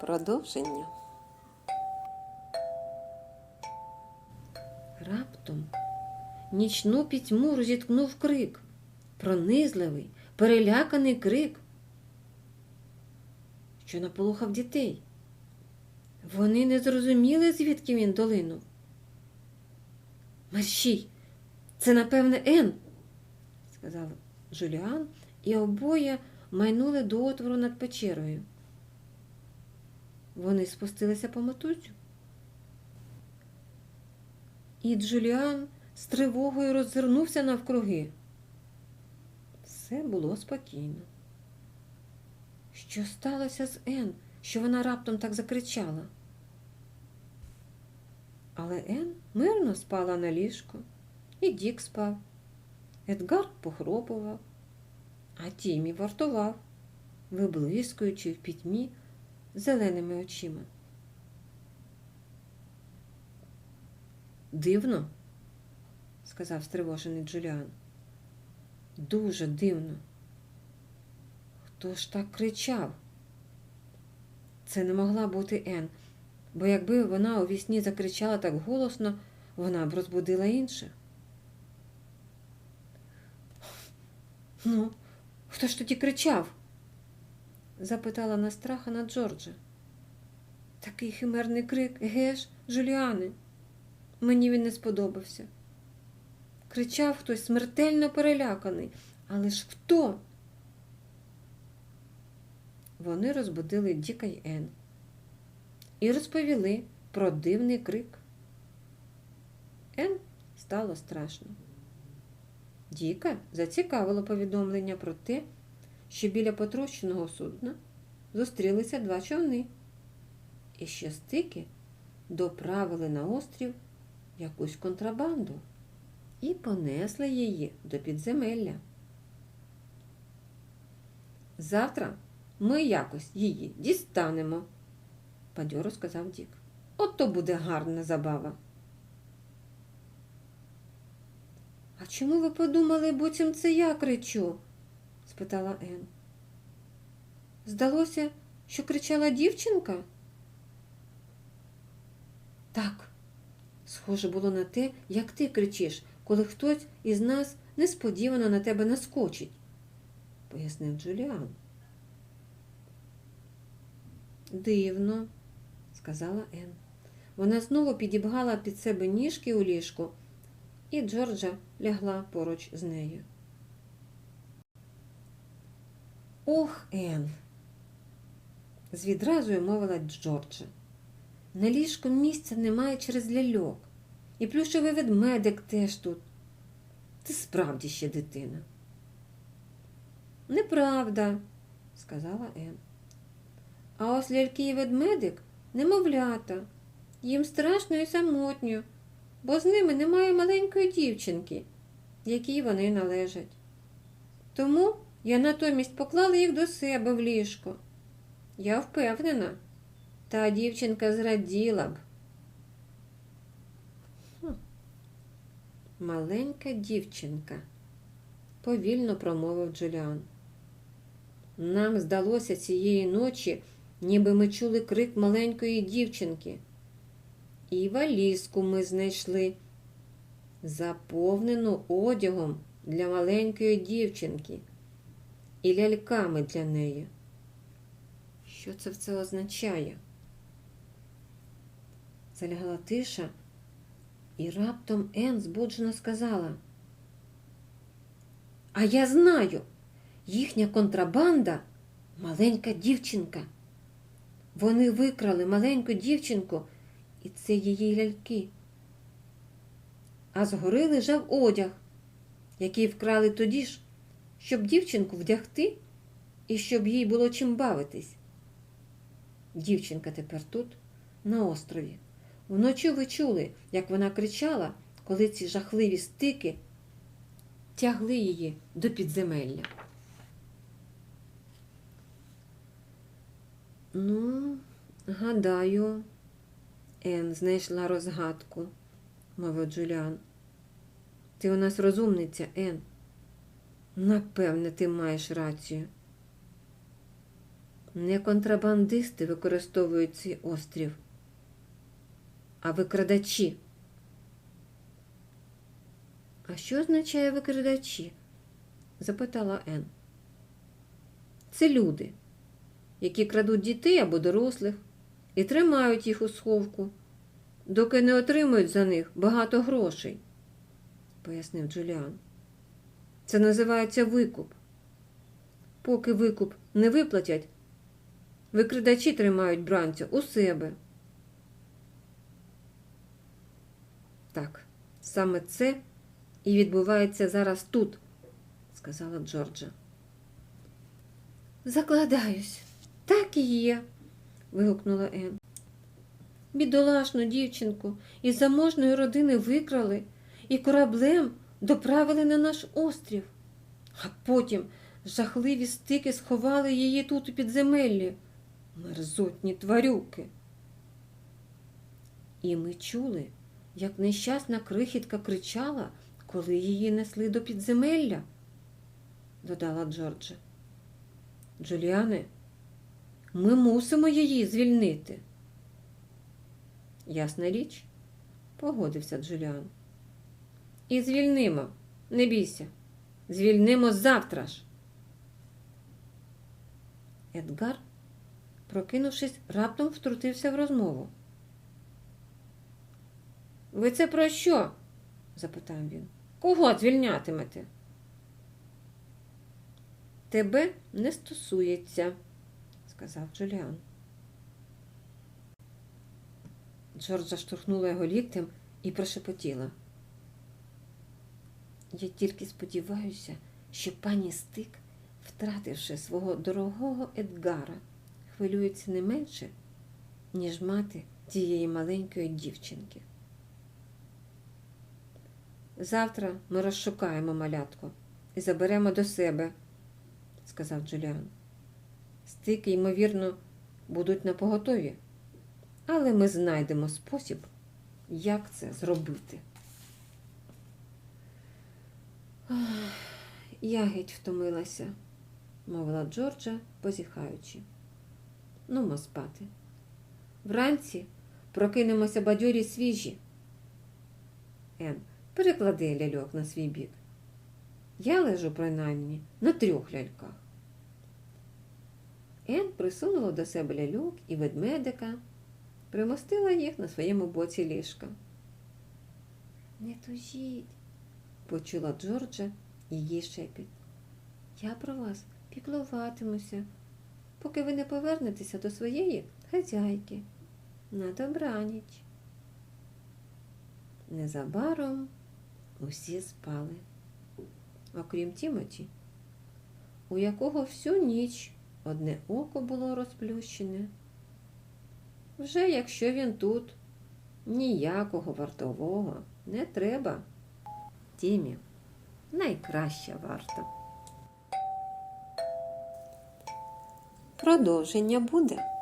Продовження. Раптом нічну пітьму розіткнув крик, пронизливий, переляканий крик, що наполохав дітей. Вони не зрозуміли, звідки він долинув. Мерщій, це, напевне, Ен, сказав Жуліан, і обоє майнули до отвору над печерою. Вони спустилися по мотузю. І Джуліан з тривогою роззирнувся навкруги. Все було спокійно. Що сталося з Ен, що вона раптом так закричала? Але Ен мирно спала на ліжку, і Дік спав. Едгар похропував, а Тімі вартував, виблискуючи в пітьмі зеленими очима. Дивно, сказав стривожений Джуліан. Дуже дивно. Хто ж так кричав? Це не могла бути Ен, бо якби вона у вісні закричала так голосно, вона б розбудила інших. Ну, хто ж тоді кричав? Запитала настрахана Джорджа. Такий химерний крик, геш, Джуліани. Мені він не сподобався. Кричав хтось смертельно переляканий. Але ж хто? Вони розбудили Діка й Ен і розповіли про дивний крик. Ен стало страшно. Діка зацікавило повідомлення про те, що біля потрощеного судна зустрілися два човни, і що стики доправили на острів якусь контрабанду і понесли її до підземелля. Завтра ми якось її дістанемо, бадьоро сказав Дік. От то буде гарна забава. А чому ви подумали, буцім це я кричу? Спитала Ен. Здалося, що кричала дівчинка? Так, схоже було на те, як ти кричиш, коли хтось із нас несподівано на тебе наскочить, пояснив Джуліан. Дивно, сказала Ен. Вона знову підібгала під себе ніжки у ліжку, і Джорджа лягла поруч з нею. Ох, Ен, з відразою мовила Джорджа. На ліжку місця немає через ляльок, і плюшовий ведмедик теж тут. Ти справді ще дитина. Неправда, сказала Ен. А ось ляльки і ведмедик немовлята. Їм страшно і самотньо, бо з ними немає маленької дівчинки, якій вони належать. Тому я натомість поклала їх до себе в ліжко. Я впевнена, та дівчинка зраділа б. Хм. Маленька дівчинка, повільно промовив Джуліан. Нам здалося цієї ночі, ніби ми чули крик маленької дівчинки. І валізку ми знайшли, заповнену одягом для маленької дівчинки і ляльками для неї. Що це все означає? Залягла тиша, і раптом Ен збуджено сказала. А я знаю, їхня контрабанда маленька дівчинка. Вони викрали маленьку дівчинку, і це її ляльки. А згори лежав одяг, який вкрали тоді ж, щоб дівчинку вдягти і щоб їй було чим бавитись. Дівчинка тепер тут, на острові. Вночі ви чули, як вона кричала, коли ці жахливі стики тягли її до підземелля. Ну, гадаю, Ен знайшла розгадку, мовив Джуліан. Ти у нас розумниця, Ен. Напевне, ти маєш рацію. Не контрабандисти використовують цей острів, а викрадачі. А що означає викрадачі? запитала Ен. Це люди, які крадуть дітей або дорослих і тримають їх у сховку, доки не отримують за них багато грошей, пояснив Джуліан. Це називається викуп. Поки викуп не виплатять, викрадачі тримають бранця у себе. Так, саме це і відбувається зараз тут, сказала Джорджа. Закладаюсь, так і є, вигукнула Ен. Бідолашну дівчинку із заможної родини викрали і кораблем доправили на наш острів, а потім жахливі стики сховали її тут у підземеллі. Мерзотні тварюки. І ми чули, як нещасна крихітка кричала, коли її несли до підземелля, додала Джорджа. Джуліане, ми мусимо її звільнити. Ясна річ, погодився Джуліан. І звільнимо, не бійся, звільнимо завтра ж. Едгар, прокинувшись, раптом втрутився в розмову. Ви це про що? запитав він. Кого звільнятимете? Тебе не стосується, сказав Джуліан. Джорджа штовхнула його ліктем і прошепотіла. Я тільки сподіваюся, що пані Стик, втративши свого дорогого Едгара, хвилюється не менше, ніж мати тієї маленької дівчинки. Завтра ми розшукаємо малятку і заберемо до себе, сказав Джуліан. Стики, ймовірно, будуть на поготові, але ми знайдемо спосіб, як це зробити. Я геть втомилася, мовила Джорджа, позіхаючи. Нумо спати. Вранці прокинемося бадьорі свіжі. Ен, переклади ляльок на свій бік. Я лежу принаймні на трьох ляльках. Ен присунула до себе ляльок і ведмедика, примостила їх на своєму боці ліжка. Не тужіть, почула Джорджа її шепіт. Я про вас піклуватимуся, поки ви не повернетеся до своєї хазяйки. На добраніч. Незабаром усі спали, окрім Тімоті, у якого всю ніч одне око було розплющене. Вже якщо він тут, ніякого вартового не треба. Тімі найкраща варта. Продовження буде.